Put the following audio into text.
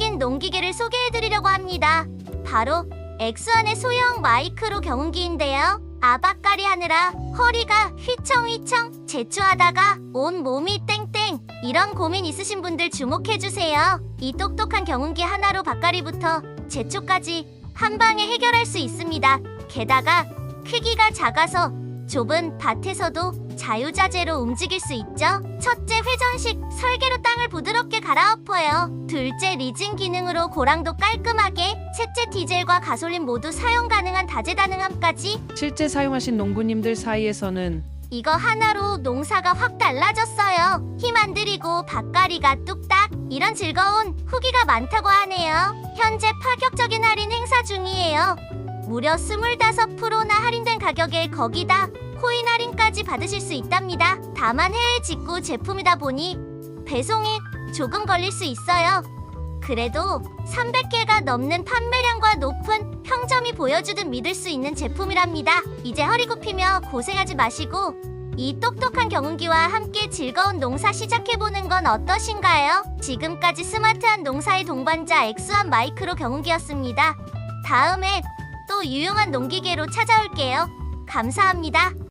파격적인 농기계를 소개해드리려고 합니다. 바로 엑스원의 소형 마이크로 경운기인데요. 아바까리 하느라 허리가 휘청휘청 제추하다가 온 몸이 땡땡 이런 고민 있으신 분들 주목해주세요. 이 똑똑한 경운기 하나로 바까리부터 제초까지 한 방에 해결할 수 있습니다. 게다가 크기가 작아서 좁은 밭에서도 자유자재로 움직일 수 있죠. 첫째 회전식 설계로 땅을 부드럽게 갈아엎어요. 둘째 리진 기능으로 고랑도 깔끔하게. 셋째 디젤과 가솔린 모두 사용 가능한 다재다능함까지. 실제 사용하신 농부님들 사이에서는 이거 하나로 농사가 확 달라졌어요. 힘 안 들이고 밭가리가 뚝딱 이런 즐거운 후기가 많다고 하네요. 현재 파격적인 할인 행사 중이에요. 무려 25%나 할인된 가격에 거기다 코인 할인까지 받으실 수 있답니다. 다만 해외 직구 제품이다 보니 배송이 조금 걸릴 수 있어요. 그래도 300개가 넘는 판매량과 높은 평점이 보여주듯 믿을 수 있는 제품이랍니다. 이제 허리 굽히며 고생하지 마시고 이 똑똑한 경운기와 함께 즐거운 농사 시작해보는 건 어떠신가요? 지금까지 스마트한 농사의 동반자 엑스원 마이크로 경운기였습니다. 다음에 또 유용한 농기계로 찾아올게요. 감사합니다.